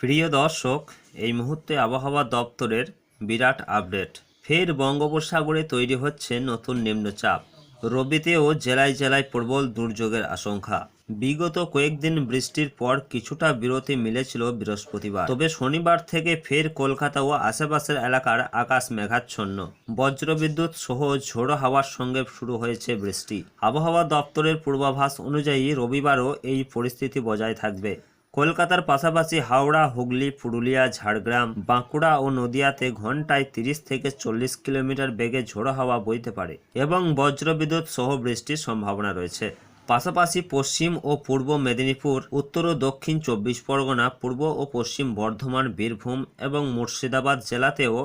প্রিয় দর্শক, এই মুহূর্তে আবহাওয়া দপ্তরের বিরাট আপডেট। ফের বঙ্গোপসাগরে তৈরি হচ্ছে নতুন নিম্নচাপ। রবিতেও জেলায় জেলায় প্রবল দুর্যোগের আশঙ্কা। বিগত কয়েকদিন বৃষ্টির পর কিছুটা বিরতি মিলেছিল বৃহস্পতিবার। তবে শনিবার থেকে ফের কলকাতা ও আশেপাশের এলাকার আকাশ মেঘাচ্ছন্ন। বজ্রবিদ্যুৎ সহ ঝোড়ো হাওয়ার সঙ্গে শুরু হয়েছে বৃষ্টি। আবহাওয়া দপ্তরের পূর্বাভাস অনুযায়ী রবিবারও এই পরিস্থিতি বজায় থাকবে। কলকাতার পাশাপাশি হাওড়া, হুগলি, পুরুলিয়া, ঝাড়গ্রাম, বাঁকুড়া ও নদিয়াতে ঘন্টায় তিরিশ থেকে চল্লিশ কিলোমিটার বেগে ঝোড়ো হাওয়া বইতে পারে এবং বজ্রবিদ্যুৎ সহ বৃষ্টির সম্ভাবনা রয়েছে। পাশাপাশি পশ্চিম ও পূর্ব মেদিনীপুর, উত্তর ও দক্ষিণ চব্বিশ পরগনা, পূর্ব ও পশ্চিম বর্ধমান, বীরভূম এবং মুর্শিদাবাদ জেলাতেও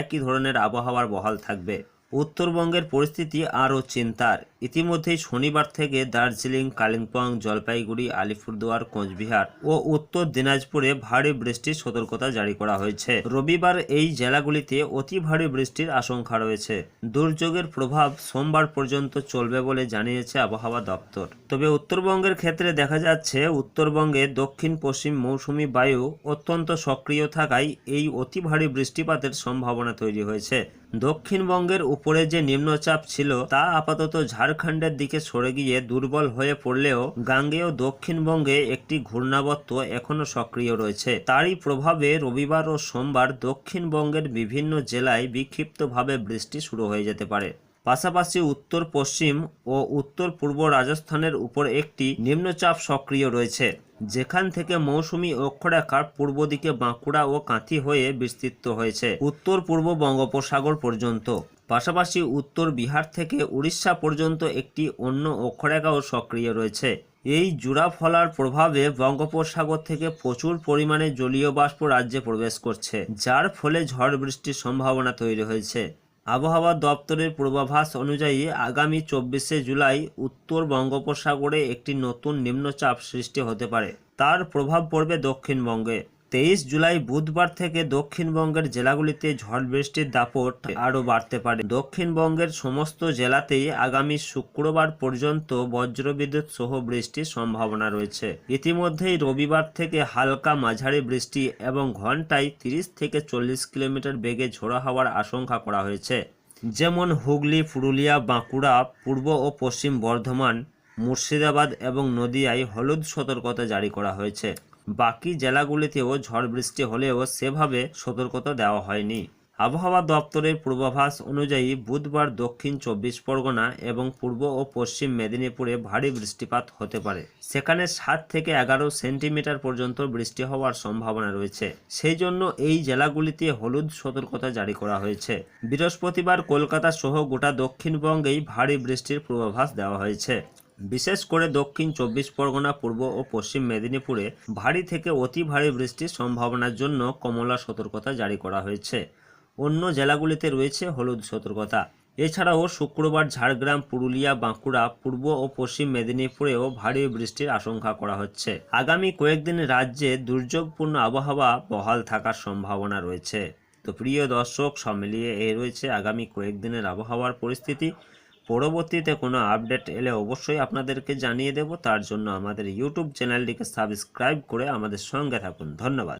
একই ধরনের আবহাওয়ার বহাল থাকবে। উত্তরবঙ্গের পরিস্থিতি আরও চিন্তার। ইতিমধ্যেই শনিবার থেকে দার্জিলিং, কালিম্পং, জলপাইগুড়ি, আলিপুরদুয়ার, কোচবিহার ও উত্তর দিনাজপুরে ভারী বৃষ্টির সতর্কতা জারি করা হয়েছে। রবিবার এই জেলাগুলিতে অতি ভারী বৃষ্টির আশঙ্কা রয়েছে। দুর্যোগের প্রভাব সোমবার পর্যন্ত চলবে বলে জানিয়েছে আবহাওয়া দপ্তর। তবে উত্তরবঙ্গের ক্ষেত্রে দেখা যাচ্ছে, উত্তরবঙ্গে দক্ষিণ পশ্চিম মৌসুমি বায়ু অত্যন্ত সক্রিয় থাকায় এই অতি ভারী বৃষ্টিপাতের সম্ভাবনা তৈরি হয়েছে। দক্ষিণবঙ্গের উপরে যে নিম্নচাপ ছিল তা আপাতত ঝাড়খণ্ডের দিকে সরে গিয়ে দুর্বল হয়ে পড়লেও গাঙ্গেয় দক্ষিণবঙ্গে একটি ঘূর্ণাবর্ত এখনও সক্রিয় রয়েছে। তারই প্রভাবে রবিবার ও সোমবার দক্ষিণবঙ্গের বিভিন্ন জেলায় বিক্ষিপ্তভাবে বৃষ্টি শুরু হয়ে যেতে পারে। পাশাপাশি উত্তর পশ্চিম ও উত্তর পূর্ব রাজস্থানের উপর একটি নিম্নচাপ সক্রিয় রয়েছে, যেখান থেকে মৌসুমি অক্ষরেখার পূর্ব দিকে বাঁকুড়া ও কাঁথি হয়ে বিস্তৃত হয়েছে উত্তর পূর্ব বঙ্গোপসাগর পর্যন্ত। পাশাপাশি উত্তর বিহার থেকে উড়িষ্যা পর্যন্ত একটি অন্য অক্ষরেখাও সক্রিয় রয়েছে। এই জুড়া ফলার প্রভাবে বঙ্গোপসাগর থেকে প্রচুর পরিমাণে জলীয় বাষ্প রাজ্যে প্রবেশ করছে, যার ফলে ঝড় বৃষ্টির সম্ভাবনা তৈরি হয়েছে। আবহাওয়া দপ্তরের পূর্বাভাস অনুযায়ী আগামী চব্বিশে জুলাই উত্তর বঙ্গোপসাগরে একটি নতুন নিম্নচাপ সৃষ্টি হতে পারে। তার প্রভাব পড়বে দক্ষিণবঙ্গে। তেইশ জুলাই বুধবার থেকে দক্ষিণবঙ্গের জেলাগুলিতে ঝড় বৃষ্টির দাপট আরও বাড়তে পারে। দক্ষিণবঙ্গের সমস্ত জেলাতেই আগামী শুক্রবার পর্যন্ত বজ্রবিদ্যুৎ সহ বৃষ্টির সম্ভাবনা রয়েছে। ইতিমধ্যেই রবিবার থেকে হালকা মাঝারি বৃষ্টি এবং ঘন্টায় তিরিশ থেকে চল্লিশ কিলোমিটার বেগে ঝোড়ো হওয়ার আশঙ্কা করা হয়েছে। যেমন হুগলি, পুরুলিয়া, বাঁকুড়া, পূর্ব ও পশ্চিম বর্ধমান, মুর্শিদাবাদ এবং নদিয়ায় হলুদ সতর্কতা জারি করা হয়েছে। বাকি জেলাগুলিতেও ঝড় বৃষ্টি হলেও সেভাবে সতর্কতা দেওয়া হয়নি। আবহাওয়া দপ্তরের পূর্বাভাস অনুযায়ী বুধবার দক্ষিণ চব্বিশ পরগনা এবং পূর্ব ও পশ্চিম মেদিনীপুরে ভারী বৃষ্টিপাত হতে পারে। সেখানে সাত থেকে এগারো সেন্টিমিটার পর্যন্ত বৃষ্টি হওয়ার সম্ভাবনা রয়েছে। সেই জন্য এই জেলাগুলিতে হলুদ সতর্কতা জারি করা হয়েছে। বৃহস্পতিবার কলকাতা সহ গোটা দক্ষিণবঙ্গেই ভারী বৃষ্টির পূর্বাভাস দেওয়া হয়েছে। বিশেষ করে দক্ষিণ চব্বিশ পরগনা, পূর্ব ও পশ্চিম মেদিনীপুরে ভারী থেকে অতি ভারী বৃষ্টির সম্ভাবনার জন্য কমলা সতর্কতা জারি করা হয়েছে। অন্য জেলাগুলিতে রয়েছে হলুদ সতর্কতা। এছাড়াও শুক্রবার ঝাড়গ্রাম, পুরুলিয়া, বাঁকুড়া, পূর্ব ও পশ্চিম মেদিনীপুরেও ভারী বৃষ্টির আশঙ্কা করা হচ্ছে। আগামী কয়েকদিন রাজ্যে দুর্যোগপূর্ণ আবহাওয়া বহাল থাকার সম্ভাবনা রয়েছে। তো প্রিয় দর্শক, সব মিলিয়ে এই রয়েছে আগামী কয়েকদিনের আবহাওয়ার পরিস্থিতি। পরবর্তীতে কোনো আপডেট এলে অবশ্যই আপনাদেরকে জানিয়ে দেব। তার জন্য আমাদের ইউটিউব চ্যানেলটিকে সাবস্ক্রাইব করে আমাদের সঙ্গে থাকুন। ধন্যবাদ।